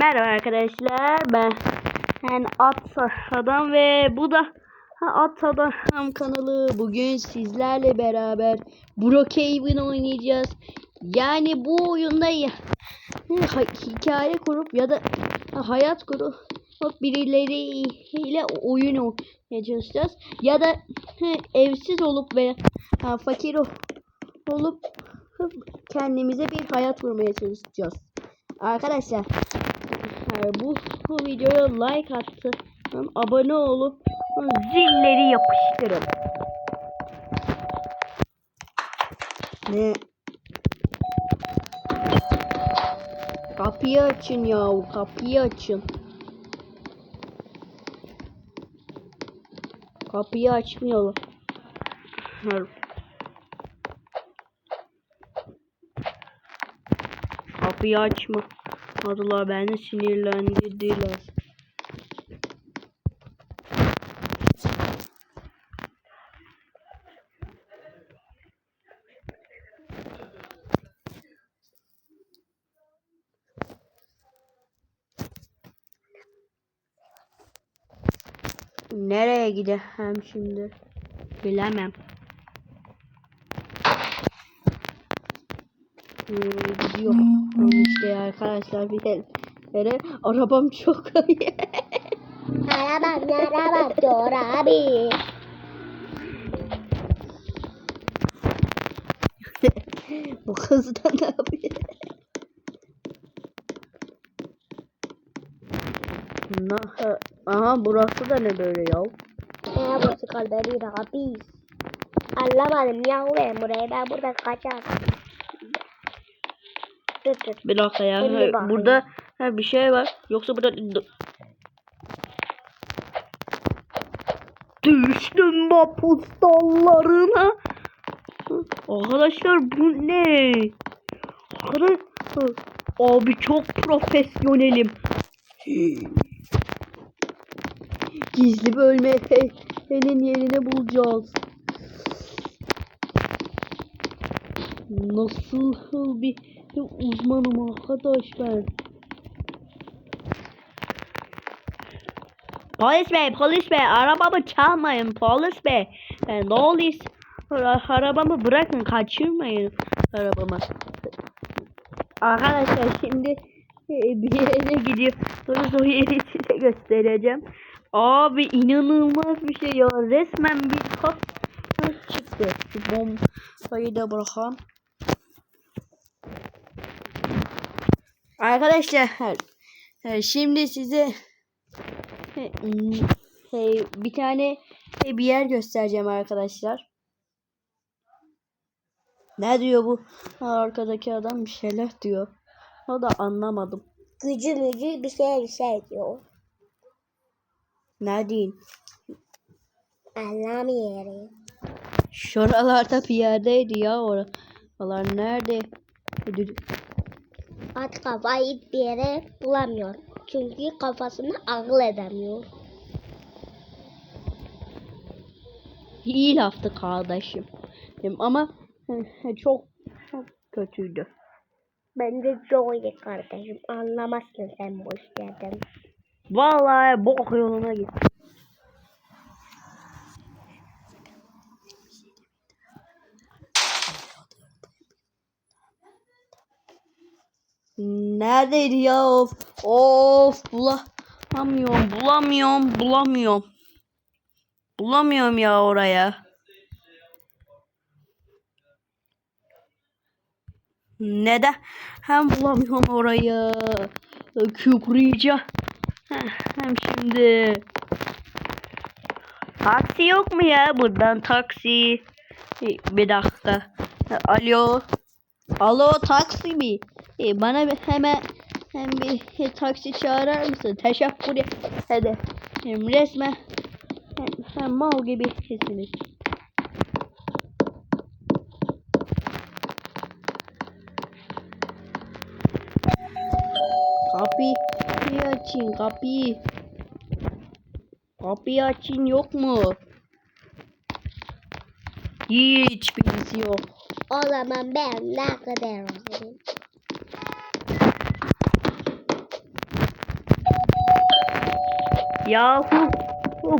Merhaba arkadaşlar ben At Adam ve bu da ha, Adam kanalı bugün sizlerle beraber Brookhaven oynayacağız. Yani bu oyunda ya, hikaye kurup ya da ha, hayat kurup birileriyle oyun oynamaya. Ya da evsiz olup veya ha, fakir ol- olup kendimize bir hayat kurmaya çalışacağız. Arkadaşlar eğer bu, bu videoya like attın, abone olup zilleri yapıştırın. Ne? Kapıyı açın ya, kapıyı açın. Kapıyı açmıyorlar. Kapıyı açma. Adılar beni sinirlendirdiler. Nereye gideceğim şimdi? Bilemem. Ee, gidiyor. İşte arkadaşlar bir yere arabam çok Arabam arabam dur abi. Bu kız da ne yapıyor? Na- Aha burası da ne böyle ya? Ne burası kaldırıyor abi. Anlamadım ya ben burayı ben buradan kaçar. Bir dakika ya. Ha. Burada ha, bir şey var. Yoksa burada Düştüm vapus dallarına. Arkadaşlar bu ne? Arkadaşlar abi çok profesyonelim. Gizli bölme elin yerini bulacağız. Nasıl bir uzmanım arkadaş ben. Polis bey, polis bey, arabamı çalmayın polis bey. E, ne oluyor? Ara- Arabamı bırakın, kaçırmayın arabamı. Arkadaşlar şimdi e, bir yere gidiyoruz. O yeri size göstereceğim. Abi inanılmaz bir şey ya. Resmen bir kap çıktı. Şu bombayı da bırakalım. Arkadaşlar şimdi size bir tane bir yer göstereceğim arkadaşlar. Ne diyor bu arkadaki adam bir şeyler diyor. O da anlamadım. Gücü mücü bir şey bir şey diyor. Ne diyeyim? Anlamıyorum. Şuralarda bir yerdeydi ya oralar nerede? At kafayı bir yere bulamıyor. Çünkü kafasını akıl edemiyor. İyi laftı kardeşim. Ama çok çok kötüydü. Bence çok iyi kardeşim. Anlamazsın sen bu işlerden. Vallahi bok yoluna git. Neredeydi ya? Of of bulamıyorum bulamıyorum bulamıyorum. Bulamıyorum ya oraya. Neden? Hem bulamıyorum orayı. Kükreyeceğim hem şimdi. Taksi yok mu ya buradan? Taksi. Bir dakika. Alo. Alo taksi mi? E, bana bir hemen hem bir taksi çağırar mısın? Teşekkür ederim. Hem resmen hem, hem mal gibi kesiniz. Kapıyı açın kapıyı. Kapıyı açın yok mu? Hiç birisi yok. O zaman ben ne kadar olayım? Yahu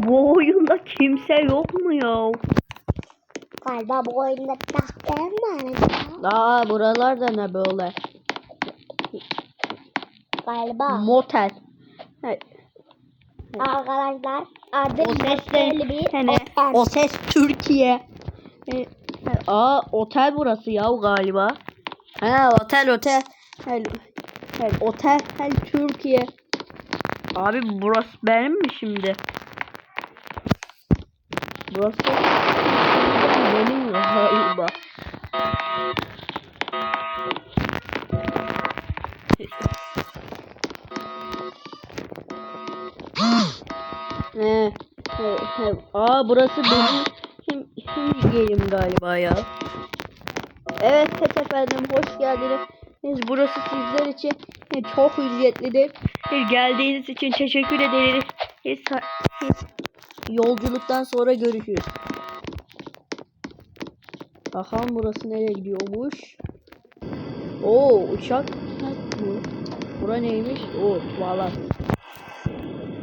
bu oyunda kimse yok mu ya? Galiba bu oyunda tahtaya var acaba? Aa buralarda ne böyle? Galiba. Motel. He, Arkadaşlar adı O ses de bir hani otel. o ses Türkiye. E, aa otel burası ya galiba. Ha otel otel. Hel, hel, otel hel Türkiye. Abi burası benim mi şimdi? Burası benim galiba. He, he, he. Aa burası benim hem, hem yerim galiba ya. Evet pet efendim hoş geldiniz. Burası sizler için çok ücretlidir. Geldiğiniz için teşekkür ederiz. Yolculuktan sonra görüşürüz. Bakalım burası nereye gidiyormuş. Oo uçak. Bu. Bura neymiş? O tuvalet.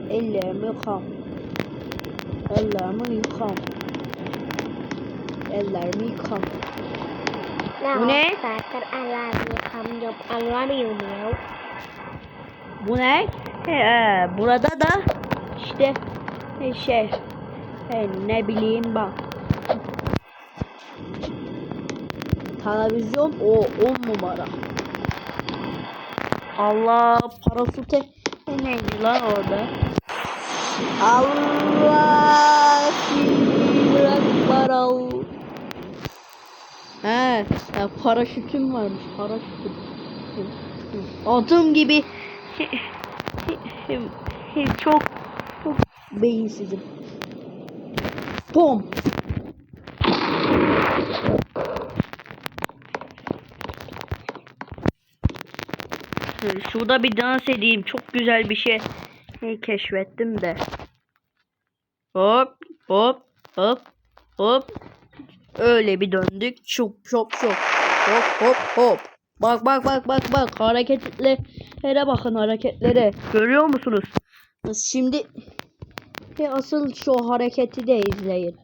Ellerimi yıkam. Ellerimi yıkam. Ellerimi yıkam. Bu ne? Zaten anlamıyor. Kamyon anlamıyorum ya. Bu ne? He, e, burada da işte e, şey e, ne bileyim ben. Televizyon o 10 numara. Allah parasute neydi lan orada? Allah Ekber al. He, paraşütüm varmış paraşütüm. Adım gibi Çok çok beyinsizim. Pom. şurada bir dans edeyim. Çok güzel bir şey keşfettim de. Hop hop hop hop. Öyle bir döndük. Şup şup şup. Hop hop hop. Bak bak bak bak bak hareketlere bakın hareketlere. Görüyor musunuz? Şimdi e, asıl şu hareketi de izleyin.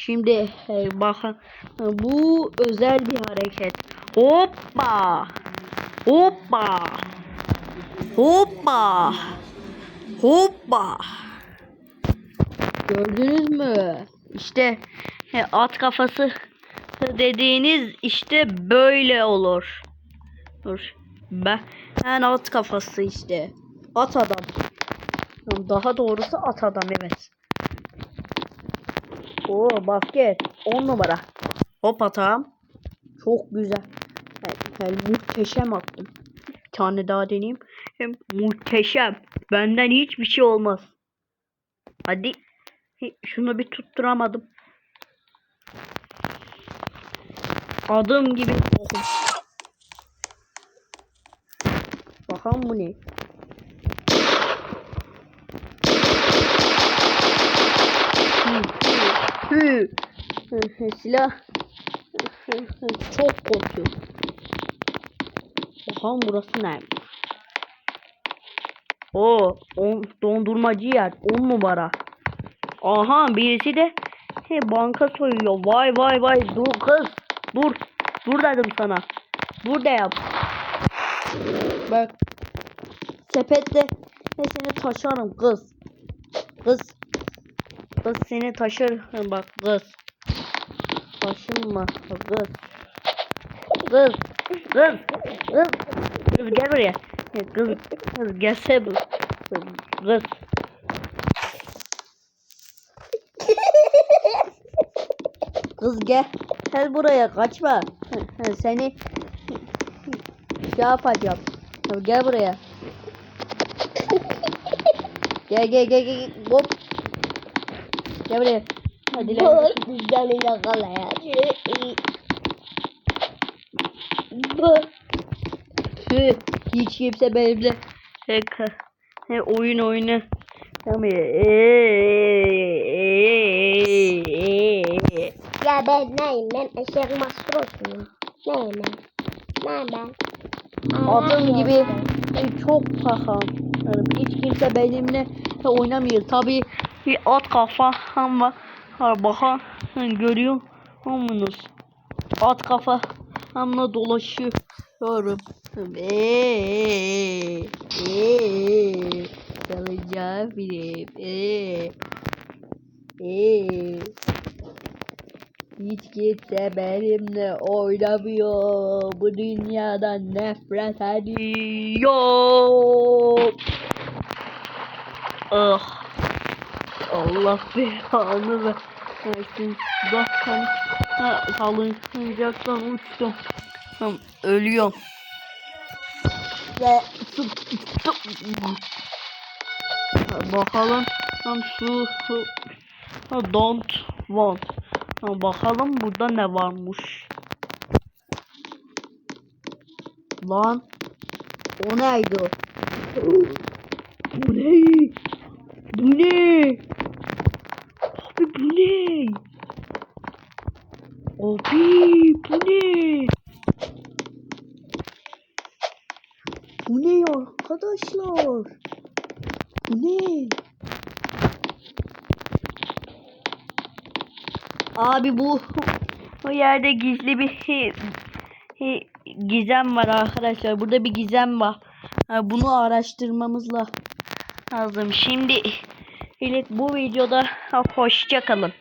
Şimdi e, bakın e, bu özel bir hareket. Hoppa. Hoppa. Hoppa. Hoppa. Gördünüz mü? İşte he, at kafası dediğiniz işte böyle olur. Dur. Ben Ben at kafası işte. At adam. Daha doğrusu at adam evet. Oo basket. 10 numara. Hop atam. Çok güzel. Hel, hel, muhteşem attım. Bir tane daha deneyeyim. hem muhteşem. Benden hiçbir şey olmaz. Hadi şunu bir tutturamadım. Adım gibi. Okum. Bakalım bu ne? Hı, Silah. Çok korkuyorum. Bakalım burası ne? O dondurmacı yer 10 numara. Aha birisi de he, banka soyuyor. Vay vay vay dur kız. Dur. Dur dedim sana. Dur de yap. Bak. Sepetle ve seni taşırım kız. Kız. Kız seni taşır. Ha, Bak kız. Taşınma kız. Kız. Kız. Kız. Kız gel buraya. Kız. Kız gelse bu. Kız. Kız gel. Gel buraya kaçma. Seni şey yapacağım. Gel buraya. Gel gel gel gel. Hop. Gel buraya. Hadi lan. Bu güzel yakalayacak. Bu. Tüh, Hiç kimse benimle. He, ka- he, oyun oyunu. Tamam ya. Ya ben neyim ben eşek mastrosuyum. Neyim ben? Neyim ben? Adım gibi çok pakam. Hiç kimse benimle oynamıyor. Tabii Bir at kafa ama bakın görüyor musunuz? At kafa ama dolaşıyorum. Eee, eee, çalacağım film. Eee, eee. Hiç kimse benimle oynamıyor. Bu dünyadan nefret ediyorum. Ah. Allah belanı versin. Zaten ha, salıncaktan uçtum. Tam ölüyorum. Ve Bakalım tam şu, şu don't want. Ha, bakalım burada ne varmış. lan o neydi o? Bu ne? Bu ne? Abi bu ne? Abi bu ne? Bu ne arkadaşlar? Bu ne? Abi bu o yerde gizli bir he- gizem var arkadaşlar. Burada bir gizem var. Bunu araştırmamız la- lazım. Şimdi evet, bu videoda hoşça kalın.